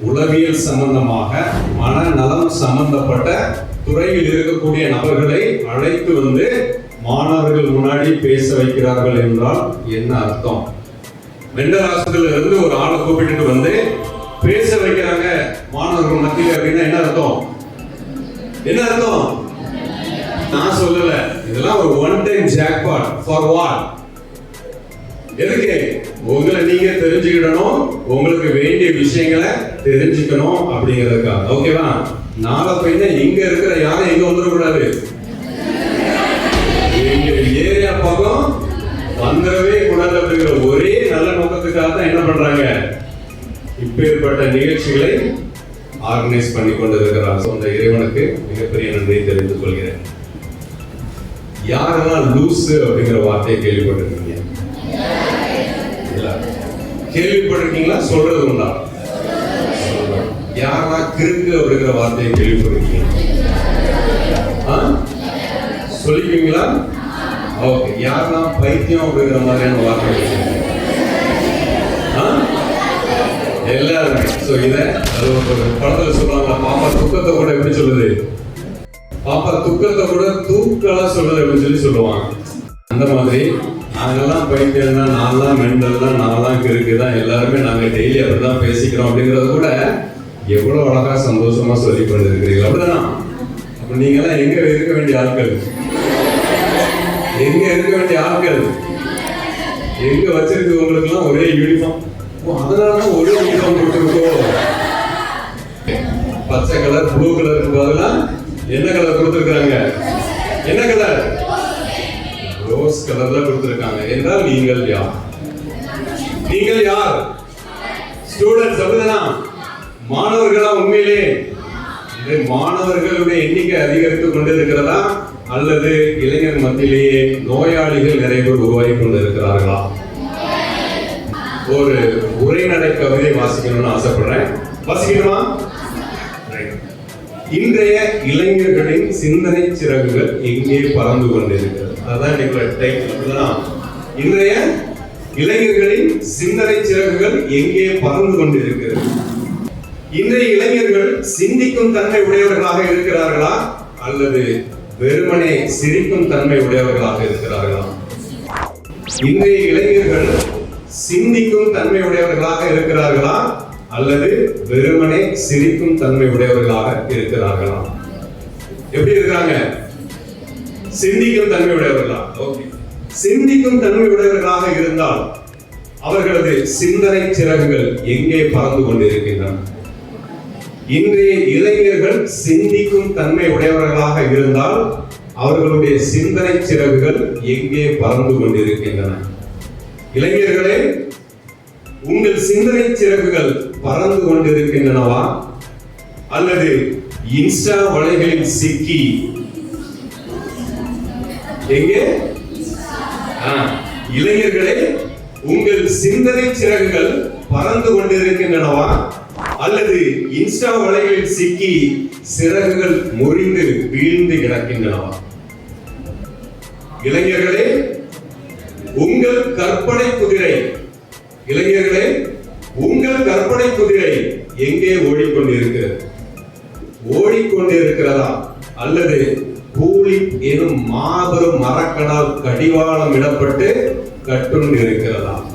உளவியல் சம்பந்தமாக மனநலம் சம்பந்தப்பட்ட துறையில் இருக்கக்கூடிய நபர்களை அழைத்து வந்து மாணவர்கள் முன்னாடி பேச வைக்கிறார்கள் என்றால் என்ன அர்த்தம்? மெண்டல் ஹாஸ்பிட்டல்ல இருந்து ஒரு ஆளை கூப்பிட்டுட்டு வந்து பேச வைக்கிறாங்க மாணவர்கள் மத்தியில் அப்படின்னா என்ன அர்த்தம்? என்ன அர்த்தம்? நான் சொல்லல. இதெல்லாம் ஒரு one time jackpot for what எதுக்கு? உங்களை நீங்க தெரிஞ்சுக்கிடணும் உங்களுக்கு வேண்டிய விஷயங்களை தெரிஞ்சுக்கணும் அப்படிங்கிறதுக்காக. ஓகேவா நாளை பையன இங்க இருக்கிற யாரும் எங்க வந்துடக்கூடாது? எங்க ஏரியா பக்கம் வந்துடவே கூடாது அப்படிங்கிற ஒரே நல்ல நோக்கத்துக்காக தான் என்ன பண்றாங்க? இப்பேற்பட்ட நிகழ்ச்சிகளை ஆர்கனைஸ் பண்ணி கொண்டிருக்கிறார். சொந்த இறைவனுக்கு மிகப்பெரிய நன்றியை தெரிந்து கொள்கிறேன். யாரெல்லாம் லூஸ் அப்படிங்கிற வார்த்தையை கேள்விப்பட்டிருக்கிறேன் கேள்விப்பட்டிருக்கீங்களா? சொல்றது உண்டா? யாரா கிறுக்கு அப்படிங்கிற வார்த்தையை கேள்விப்பட்டிருக்கீங்க? ஆ? ஓகே. யாரெல்லாம் பைத்தியம் அப்படிங்கிற மாதிரியான வார்த்தை எல்லாருமே. ஸோ இதை அது ஒரு படத்துல சொல்லுவாங்க. பாப்பா துக்கத்தை கூட எப்படி சொல்லுது? பாப்பா துக்கத்தை கூட தூக்கலா சொல்லுது அப்படின்னு சொல்லி சொல்லுவாங்க. அந்த மாதிரி நாங்கெல்லாம் பைத்தியம் தான் நான்லாம் மெண்டல் தான் நான்லாம் கிறுக்கு தான். எல்லாருமே நாங்கள் டெய்லி அப்படிதான் பேசிக்கிறோம் அப்படிங்கிறத கூட எவ்வளோ அழகாக சந்தோஷமாக சொல்லி கொண்டு இருக்கிறீங்க அப்படிதானா? அப்போ நீங்கள்லாம் எங்கே இருக்க வேண்டிய ஆட்கள்? எங்கே இருக்க வேண்டிய ஆட்கள்? எங்கே வச்சிருக்கவங்களுக்குலாம் ஒரே யூனிஃபார்ம் ஓ அதனால ஒரே யூனிஃபார்ம் கொடுத்துருக்கோம் பச்சை கலர் ப்ளூ கலருக்கு பதிலாக என்ன கலர் கொடுத்துருக்குறாங்க? என்ன கலர் ரோஸ் கலர்ல கொடுத்துருக்காங்க. என்றால் நீங்கள் யார்? நீங்கள் யார்? ஸ்டூடெண்ட்ஸ் அப்படிதானா? மாணவர்களா உண்மையிலே? மாணவர்களுடைய எண்ணிக்கை அதிகரித்துக் கொண்டிருக்கிறதா? அல்லது இளைஞர் மத்தியிலேயே நோயாளிகள் நிறைய பேர் உருவாகி கொண்டிருக்கிறார்களா? ஒரு உரைநடை கவிதை வாசிக்கணும்னு ஆசைப்படுறேன். வாசிக்கணுமா இன்றைய இளைஞர்களின் சிந்தனை சிறகுகள் எங்கே பறந்து கொண்டிருக்கிறது. அதான் இன்னைக்கு டைட்டில் இன்றைய இளைஞர்களின் சிந்தனை சிறகுகள் எங்கே பறந்து கொண்டிருக்கிறது? இன்றைய இளைஞர்கள் சிந்திக்கும் தன்மை உடையவர்களாக இருக்கிறார்களா? அல்லது வெறுமனே சிரிக்கும் தன்மை உடையவர்களாக இருக்கிறார்களா? இன்றைய இளைஞர்கள் சிந்திக்கும் தன்மை உடையவர்களாக இருக்கிறார்களா? அல்லது வெறுமனே சிரிக்கும் தன்மை உடையவர்களாக இருக்கிறார்களா? எப்படி இருக்கிறாங்க? சிந்திக்கும் தன்மை உடையவர்களா? ஓகே. சிந்திக்கும் தன்மை உடையவர்களாக இருந்தால் அவர்களது சிந்தனை சிறகுகள் எங்கே பறந்து கொண்டிருக்கின்றன? இன்றைய இளைஞர்கள் சிந்திக்கும் தன்மை உடையவர்களாக இருந்தால் அவர்களுடைய சிந்தனை சிறகுகள் எங்கே பறந்து கொண்டிருக்கின்றன? இளைஞர்களே உங்கள் சிந்தனை சிறகுகள் பறந்து கொண்டிருக்கின்றனவா? அல்லது இன்ஸ்டா வலைகளில் சிக்கி? எங்கே? இளைஞர்களே உங்கள் சிந்தனை சிறகுகள் பறந்து கொண்டிருக்கின்றனவா? அல்லது இன்ஸ்டா வலைகளில் சிக்கி சிறகுகள் முறிந்து வீழ்ந்து கிடக்கின்றனவா? இளைஞர்களே உங்கள் கற்பனை குதிரை இளைஞர்களே உங்கள் கற்பனை குதிரை எங்கே ஓடிக்கொண்டிருக்கிறது? ஓடிக்கொண்டிருக்கிறதா? அல்லது கூலி எனும் மாபெரும் மரக்கடால் கடிவாளம் இடப்பட்டு கட்டுண்டு இருக்கிறதா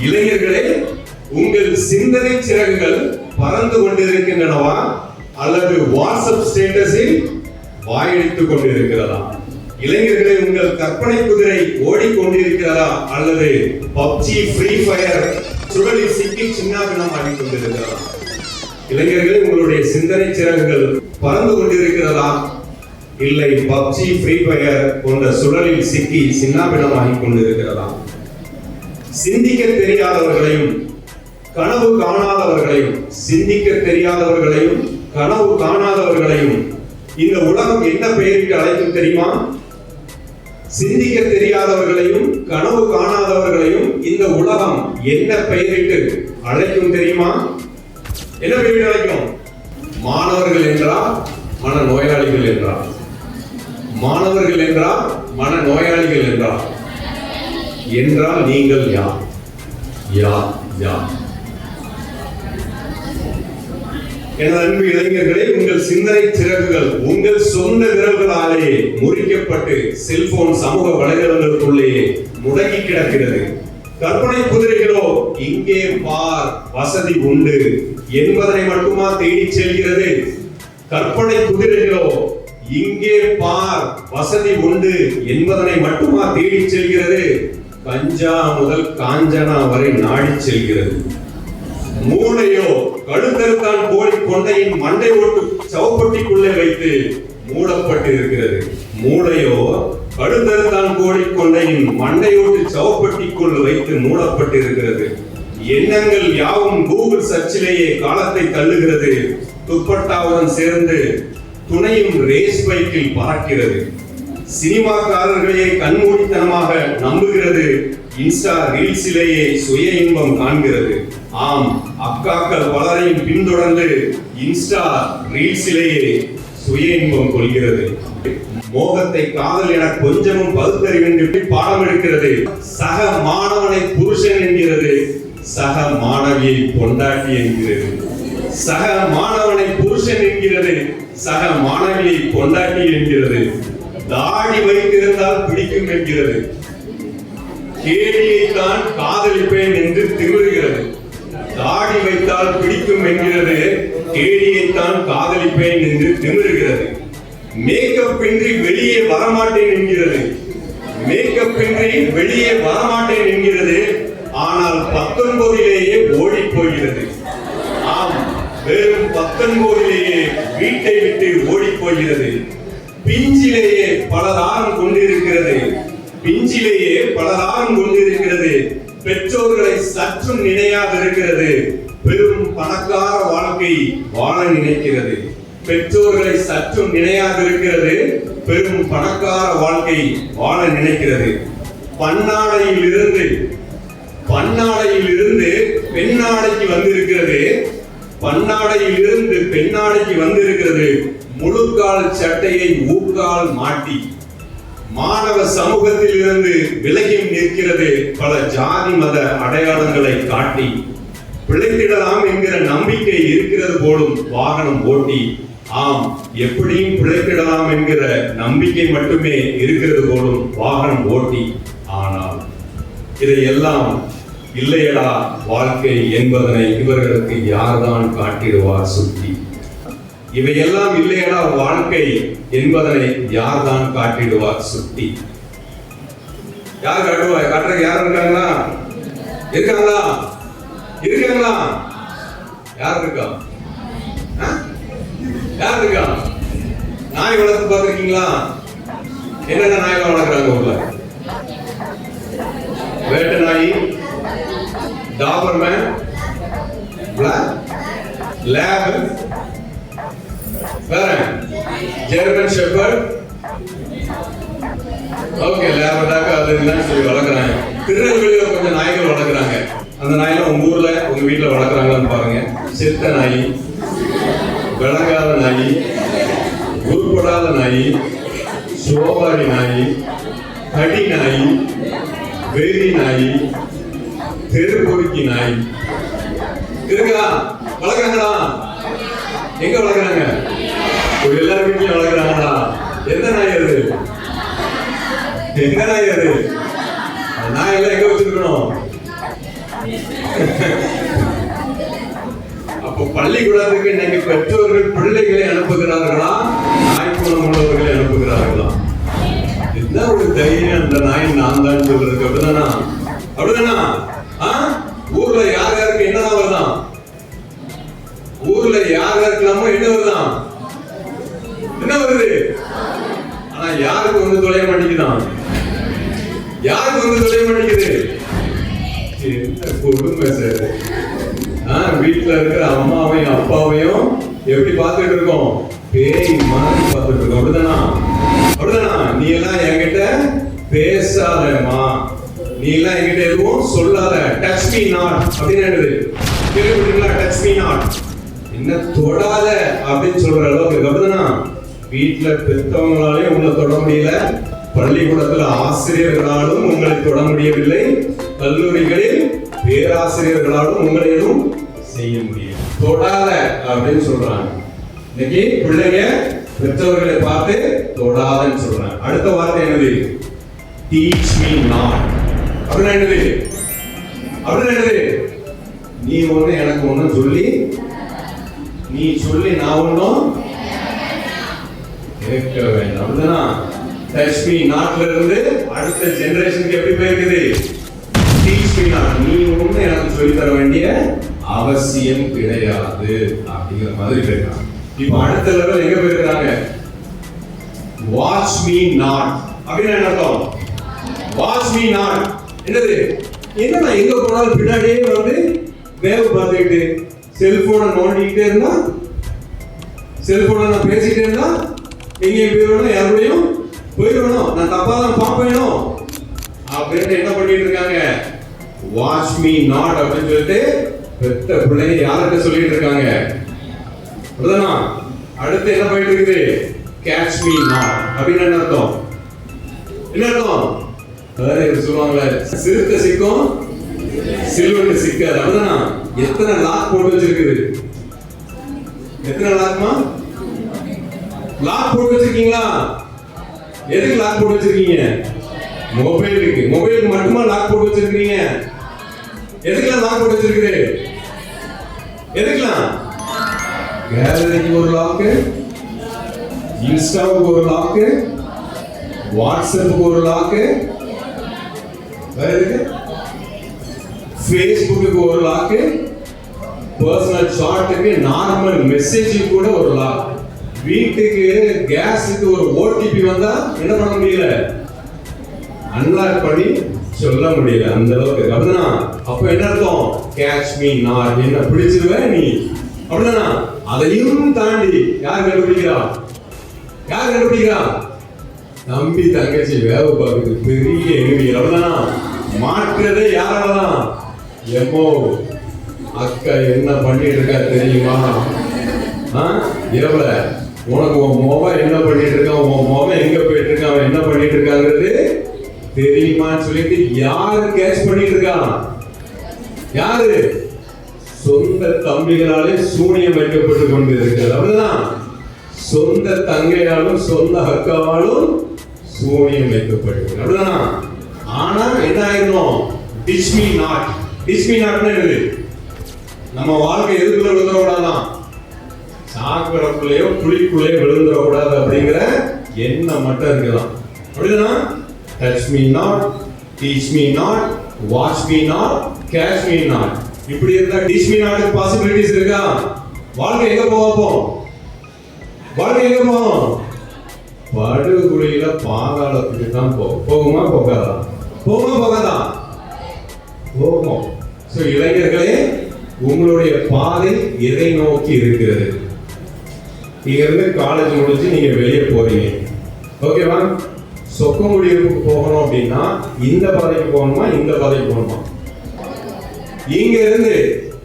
இளைஞர்களே உங்கள் சிந்தனை சிறகுகள் பறந்து கொண்டிருக்கின்றனவா? அல்லது வாட்ஸ்அப் ஸ்டேட்டஸில் வாயடித்துக் கொண்டிருக்கிறதா? இளைஞர்களே உங்கள் கற்பனை குதிரை ஓடிக்கொண்டிருக்கிறதா அல்லது பப்ஜி ஃப்ரீ ஃபயர் சுழலில் சிக்கி சின்னாபினம் ஆகி கொண்டிருக்கிறதா இளைஞர்களே உங்களுடைய சிந்தனை சிறகுகள் பறந்து கொண்டிருக்கிறதா? இல்லை பப்ஜி ஃப்ரீ ஃபயர் போன்ற சுழலில் சிக்கி சின்னாபினமாகிக் கொண்டிருக்கிறதா சிந்திக்க தெரியாதவர்களையும் கனவு காணாதவர்களையும் சிந்திக்க தெரியாதவர்களையும் கனவு காணாதவர்களையும் இந்த உலகம் என்ன பெயரிட்டு அழைக்கும் தெரியுமா? சிந்திக்க தெரியாதவர்களையும் கனவு காணாதவர்களையும் இந்த உலகம் என்ன பெயரிட்டு அழைக்கும் தெரியுமா? என்ன பெயர் அழைக்கும்? மாணவர்கள் என்றால் மன நோயாளிகள் என்றால் மாணவர்கள் என்றால் மன நோயாளிகள் என்றால் என்றால் நீங்கள் யார்? யார்? யார்? எனது அன்பு இளைஞர்களே உங்கள் சிந்தனை சிறகுகள் உங்கள் சொந்த விரல்களாலே முறிக்கப்பட்டு செல்போன் சமூக வலைதளங்களுக்குள்ளேயே முடங்கி கிடக்கிறது. கற்பனை குதிரைகளோ இங்கே பார் வசதி உண்டு. என்பதனை மட்டுமா தேடி செல்கிறது? கற்பனை குதிரைகளோ இங்கே பார் வசதி உண்டு என்பதனை மட்டுமா தேடி செல்கிறது? கஞ்சா முதல் காஞ்சனா வரை நாடி செல்கிறது. மூளையோ கழுத்தறுத்தான் கோழி கொண்டையின் மண்டை ஓட்டு சவப்பட்டிக்குள்ளே வைத்து மூடப்பட்டு இருக்கிறது மூளையோ கழுத்தறுத்தான் கோழி கொண்டையின் மண்டையோட்டு சவப்பட்டிக்குள் வைத்து மூடப்பட்டு இருக்கிறது எண்ணங்கள் யாவும் கூகுள் சர்ச்சிலேயே காலத்தை தள்ளுகிறது. துப்பட்டாவுடன் சேர்ந்து துணையும் ரேஸ் பைக்கில் பறக்கிறது. சினிமாக்காரர்களையே கண்மூடித்தனமாக நம்புகிறது இன்ஸ்டா ரீல்ஸிலேயே சுய இன்பம் காண்கிறது. ஆம் அக்காக்கள் பலரையும் பின்தொடர்ந்து இன்ஸ்டா ரீல்ஸிலேயே சுய இன்பம் கொள்கிறது. மோகத்தை காதல் என கொஞ்சமும் பகுத்தறிவின்றி பாடம் எடுக்கிறது. சக மாணவனை புருஷன் என்கிறது. சக மாணவியை பொண்டாட்டி என்கிறது. சக மாணவனை புருஷன் என்கிறது. சக மாணவியை பொண்டாட்டி என்கிறது. தாடி வைத்திருந்தால் பிடிக்கும் என்கிறது. கேடியை தான் காதலிப்பேன் என்று திமிருகிறது தாடி வைத்தால் பிடிக்கும் என்கிறது கேடியை தான் காதலிப்பேன் என்று திமிருகிறது மேக்கப் இன்றி வெளியே வரமாட்டேன் என்கிறது. மேக்கப் இன்றி வெளியே வரமாட்டேன் என்கிறது ஆனால் பத்தொன்பதிலேயே ஓடி போகிறது ஆம் வெறும் பத்தொன்பதிலேயே வீட்டை விட்டு ஓடி போகிறது பிஞ்சிலேயே பலதாரம் கொண்டிருக்கிறது. பிஞ்சிலேயே பலதாரம் கொண்டிருக்கிறது பெற்றோர்களை சற்றும் நினையாதிருக்கிறது பெரும் பணக்கார வாழ்க்கை வாழ நினைக்கிறது. பெற்றோர்களை சற்றும் நினையாதிருக்கிறது பெரும் பணக்கார வாழ்க்கை வாழ நினைக்கிறது. பன்னாடையில் இருந்து பன்னாடையில் இருந்து பெண்ணாடைக்கு வந்திருக்கிறது. பன்னாடையில் இருந்து பெண்ணாடைக்கு வந்திருக்கிறது. முழுக்கால் சட்டையை ஊக்கால் மாட்டி. மாணவ சமூகத்தில் இருந்து விலகி நிற்கிறது பல ஜாதி மத அடையாளங்களை காட்டி. பிழைத்திடலாம் என்கிற நம்பிக்கை இருக்கிறது போலும் வாகனம் ஓட்டி. ஆம் எப்படியும் பிழைத்திடலாம் என்கிற நம்பிக்கை மட்டுமே இருக்கிறது போலும் வாகனம் ஓட்டி. ஆனால் இதையெல்லாம் இல்லையடா வாழ்க்கை என்பதனை இவர்களுக்கு யார்தான் காட்டிடுவார் சுத்தி இவையெல்லாம் இல்லையடா வாழ்க்கை என்பதனை யார்தான் காட்டிடுவார் சுட்டி? யார் காட்டுவா? காட்டுறதுக்கு யார் இருக்காங்களா? இருக்காங்களா? இருக்காங்களா? யார் இருக்கா? யார் இருக்கா? நாய் வளர்த்து பார்த்துருக்கீங்களா? என்னென்ன நாய்கள் வளர்க்குறாங்க ஊர்ல? வேட்டை நாய் டாபர்மேன் லேப் வேற ஜெர்மன் ஷெப்பர்ட் ஓகே லேபடாக்க அது இல்லைன்னு சொல்லி வளர்க்குறாங்க. திருநெல்வேலியில் கொஞ்சம் நாய்கள் வளர்க்குறாங்க. அந்த நாயெல்லாம் உங்க ஊர்ல உங்கள் வீட்டில் வளர்க்குறாங்களான்னு பாருங்க. சித்த நாய் விளங்காத நாய் உருப்படாத நாய் சோபாரி நாய் கடி நாய் வெறி நாய் தெருப்பொறுக்கி நாய். இருக்குதா வளர்க்குறாங்களா? எங்க வளர்க்குறாங்க? எல்லார் வீட்லயும் வளர்க்குறாங்களா? எந்த நாய் அது? எந்த நாய் அது? நாய் எல்லாம் எங்க வச்சிருக்கணும்? அப்போ பள்ளிக்கூடத்துக்கு இன்னைக்கு பெற்றோர்கள் பிள்ளைகளை அனுப்புகிறார்களா? நாய் குணம் உள்ளவர்களை அனுப்புகிறார்களா? என்ன ஒரு தைரியம் அந்த நாய் நான் தான் சொல்றதுக்கு அப்படிதானா? அப்படிதானா? ஆ? ஊர்ல யார் யாருக்கு என்னதான் வருதான்? ஊர்ல யார் யாருக்கெல்லாமோ என்ன வருதான்? என்ன வருது? ஆனா யாருக்கு வந்து தொலைய மாட்டேங்குதான் யாருக்கு வந்து தொலைய மாட்டேங்குது என்ன கொடுமை சார் ஆஹ் வீட்டுல இருக்கிற அம்மாவையும் அப்பாவையும் எப்படி பார்த்துட்டு இருக்கோம்? பேய் மாதிரி பார்த்துட்டு இருக்கோம். அப்படிதானா? அப்படிதானா? நீ எல்லாம் என்கிட்ட பேசாதமா நீ எல்லாம் என்கிட்ட எதுவும் சொல்லாத. டச் மீ நாட் அப்படின்னு கேள்விப்பட்டீங்களா டச் மீ நாட் என்ன தொடாத அப்படின்னு சொல்ற அளவுக்கு அப்படிதானா? வீட்டில் பெத்தவங்களாலே உங்களை தொட முடியல. பள்ளிக்கூடத்தில் ஆசிரியர்களாலும் உங்களை தொட முடியவில்லை. கல்லூரிகளில் பேராசிரியர்களாலும் உங்களை எதுவும் செய்ய முடியும் தொடாத அப்படின்னு சொல்றாங்க. இன்னைக்கு பிள்ளைங்க பெற்றவர்களை பார்த்து தொடாதன்னு சொல்றாங்க. அடுத்த வார்த்தை என்னது? டீச் மீ நாட் அப்படின்னா என்னது? அப்படின்னா என்னது? நீ ஒண்ணு எனக்கு ஒண்ணு சொல்லி நீ சொல்லி நான் ஒன்றும் கேட்க வேண்டாம் அப்படிதானா டச் நாட்டில இருந்து அடுத்த ஜெனரேஷனுக்கு எப்படி போயிருக்குது? Teach not. நீ ஒண்ணு எனக்கு சொல்லி தர வேண்டிய அவசியம் கிடையாது. அப்படிங்கிற மாதிரி போயிருக்காங்க. இப்போ அடுத்த லெவல் எங்க போயிருக்கிறாங்க? வாட்ச் மீ நாட் அப்படின்னு என்ன அர்த்தம்? வாட்ச் மீ நாட் என்னது? என்னன்னா எங்க போனாலும் பின்னாடியே வந்து வேவு பார்த்துக்கிட்டு செல்போனை நோண்டிக்கிட்டே இருந்தா செல்போனை நான் பேசிக்கிட்டே இருந்தா எங்கேயும் போயிடணும் யாரோடையும் போயிடணும். நான் தப்பா தான் பார்ப்பேனும் அப்படின்னு என்ன பண்ணிட்டு இருக்காங்க? வாட்ச் மீ நாட் அப்படின்னு சொல்லிட்டு பெத்த பிள்ளைங்க யார்கிட்ட சொல்லிட்டு இருக்காங்க? அப்படிதானா அடுத்து என்ன போயிட்டு இருக்குது? கேட்ச் மீ நாட் அப்படின்னு என்ன அர்த்தம்? என்ன அர்த்தம்? வேற சிறுத்த சிறுத்தை சிக்கும் சில்வன்னு சிக்காது. அப்படிதானா எத்தனை லாக் போட்டு வச்சிருக்குது? எத்தனை லாக்மா லாக் போட்டு வச்சிருக்கீங்களா? எதுக்கு லாக் போட்டு வச்சிருக்கீங்க? மொபைலுக்கு மொபைலுக்கு மட்டுமா லாக் போட்டு வச்சிருக்கீங்க? எதுக்கெல்லாம் லாக் போட்டு வச்சிருக்குது எதுக்கெல்லாம் கேலரிக்கு ஒரு லாக்கு இன்ஸ்டாவுக்கு ஒரு லாக்கு வாட்ஸ்அப்புக்கு ஒரு லாக்கு வேற ஃபேஸ்புக்கு ஒரு லாக்கு பர்சனல் சாட்டுக்கு நார்மல் மெசேஜுக்கு கூட ஒரு லாக் வீட்டுக்கு கேஸுக்கு ஒரு ஓடிபி வந்தா என்ன பண்ண முடியல? அன்லாக் பண்ணி சொல்ல முடியல. அந்த அளவுக்கு. அப்படின்னா அப்ப என்ன அர்த்தம்? கேட்ச் மீ நான் என்ன பிடிச்சிருவ நீ? அப்படின்னா அதையும் தாண்டி யார் கண்டுபிடிக்கிறா? யார் கண்டுபிடிக்கிறா? தம்பி தங்கச்சி வேவ பார்க்குது. பெரிய எனிமி அப்படின்னா மாற்றுறதே யாராலதான் எம்மோ அக்கா என்ன பண்ணிட்டு இருக்கா தெரியுமா? ஆ? இரவுல உனக்கு உன் மோவன் என்ன பண்ணிட்டு இருக்கான் உன் மோவன் எங்க போயிட்டு இருக்கான் அவன் என்ன பண்ணிட்டு இருக்காங்கிறது தெரியுமான்னு சொல்லிட்டு யாரு கேட்ச் பண்ணிட்டு இருக்கான் யாரு? சொந்த தம்பிகளாலே சூனியம் வைக்கப்பட்டு கொண்டு இருக்கிறது அப்படிதான் சொந்த தங்கையாலும் சொந்த அக்காவாலும் சூனியம் வைக்கப்பட்டு அப்படிதானா ஆனா என்ன ஆயிருந்தோம் டிஸ்மி நாட் டிஸ்மி நாட்னா என்னது? நம்ம வாழ்க்கை எதுக்குள்ள விழுந்துடக்கூடாதான் சாக்கடைக்குள்ளேயோ குழிக்குள்ளேயோ விழுந்துடக்கூடாது அப்படிங்கிற எண்ணம் மட்டும் இருக்கலாம் அப்படின்னா touch me not teach me not watch me not cash me not இப்படி இருந்தா டீச் மீ நாட் பாசிபிலிட்டிஸ் இருக்கா? வாழ்க்கை எங்க போவோம் வாழ்க்கை எங்க போவோம் படுகுழியில பாதாளத்துக்கு தான் போகும். போகுமா? போகாதா? போகுமா? போகாதா? போகும். ஸோ இளைஞர்களே உங்களுடைய பாதை எதை நோக்கி இருக்கிறது? இங்கேருந்து காலேஜ் முடிஞ்சு நீங்கள் வெளியே போறீங்க. ஓகேவா சொக்கமுடிவுக்கு போகணும் அப்படின்னா இந்த பாதைக்கு போகணுமா இந்த பாதைக்கு போகணுமா? இங்கேருந்து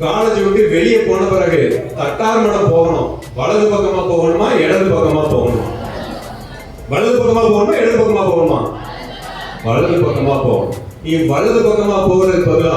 காலேஜ் விட்டு வெளியே போன பிறகு தட்டார் மடம் போகணும். வலது பக்கமா போகணுமா இடது பக்கமா போகணுமா? வலது பக்கமா போகணுமா இடது பக்கமா போகணுமா? வலது பக்கமா போகணும். நீ வலது பக்கமா போகிறதுக்கு பதிலா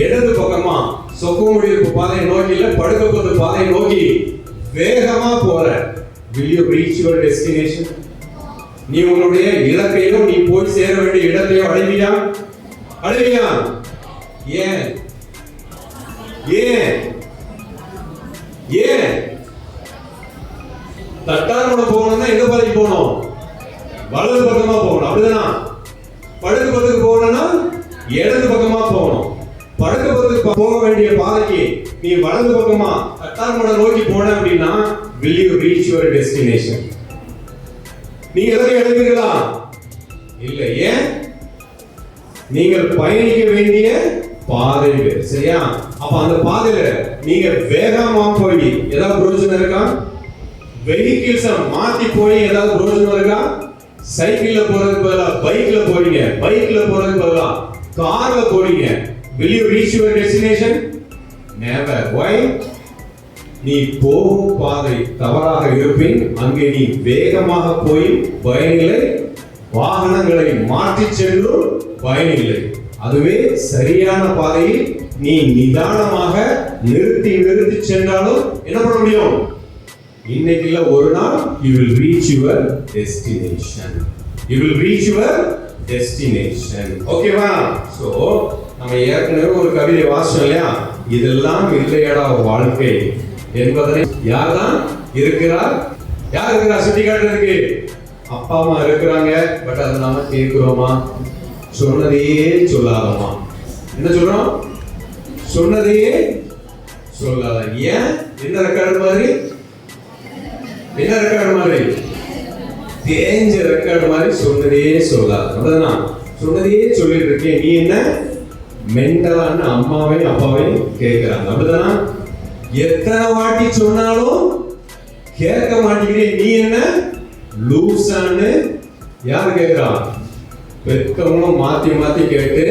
இடது பக்கமா சொக்கமுடிவு பாதையை நோக்கி இல்லை படுக்கப்போது பாதையை நோக்கி வேகமா போற. Will you reach நீ உன்னுடைய இலக்கையோ நீ போய் சேர வேண்டிய இடத்தையோ அடைவியா? அடைவியா? ஏன்? ஏன்? ஏன்? தட்டார்மடம் போகணும்னா எங்க பாதைக்கு போகணும்? வலது பக்கமா போகணும். அப்படிதானா? படுக்க பக்கத்துக்கு போகணும்னா இடது பக்கமா போகணும். வடக்கு பக்கத்துக்கு போக வேண்டிய பாதைக்கு நீ வலது பக்கமா தட்டார்மடம் நோக்கி போன அப்படின்னா will you reach your destination நீங்க எதனை எழுதுவீங்களா இல்ல ஏன்? நீங்கள் பயணிக்க வேண்டிய பாதை சரியா? அப்ப அந்த பாதையில நீங்க வேகமா போய் ஏதாவது பிரயோஜனம் இருக்கா? வெஹிக்கிள்ஸ மாத்தி போய் ஏதாவது பிரயோஜனம் இருக்கா? சைக்கிள்ல போறதுக்கு பதிலாக பைக்ல போறீங்க. பைக்ல போறதுக்கு பதிலாக கார்ல போறீங்க. Will you reach your destination? Never. Why? நீ போகும் பாதை தவறாக இருப்பின் அங்கே நீ வேகமாக போய் பயணிகளை வாகனங்களை மாற்றி சென்றும் பயணிகளை. அதுவே சரியான பாதையில் நீ நிதானமாக நிறுத்தி நிறுத்தி சென்றாலும் என்ன பண்ண முடியும்? இன்னைக்கு இல்ல ஒரு நாள் you will reach your destination you will reach your destination ஓகேவா சோ நம்ம ஏற்கனவே ஒரு கவிதை வாசம் இல்லையா? இதெல்லாம் இல்லையடா வாழ்க்கை என்பதனை யார் தான் இருக்கிறார்? யார் இருக்கிறா சுட்டி காட்டுறதுக்கு அப்பா அம்மா இருக்கிறாங்க பட் அதை நாம கேட்கிறோமா? சொன்னதையே சொல்லாதமா என்ன சொல்றோம்? சொன்னதையே சொல்லாத. ஏன்? என்ன ரெக்கார்டு மாதிரி? என்ன ரெக்கார்டு மாதிரி? தேஞ்ச ரெக்கார்டு மாதிரி சொன்னதையே சொல்லாத. சொன்னதையே சொல்லிட்டு இருக்கேன். நீ என்ன? மென்டலான்னு அம்மாவே அப்பாவையும் கேட்கிறாங்க. அப்படிதானா? எத்தனை வாட்டி சொன்னாலும் கேட்க மாட்டேங்கிறேன் நீ என்ன? லூசான்னு யார் கேட்கிறா? பெத்தவங்களும் மாத்தி மாத்தி கேட்டு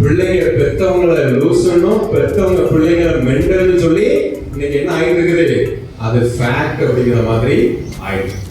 பிள்ளைங்க பெத்தவங்களை லூசன்னும் பெத்தவங்க பிள்ளைங்க மென்டல்னு சொல்லி இன்னைக்கு என்ன ஆகிட்டு இருக்குது? அது ஃபேக்ட் அப்படிங்கிற மாதிரி ஆயிடுச்சு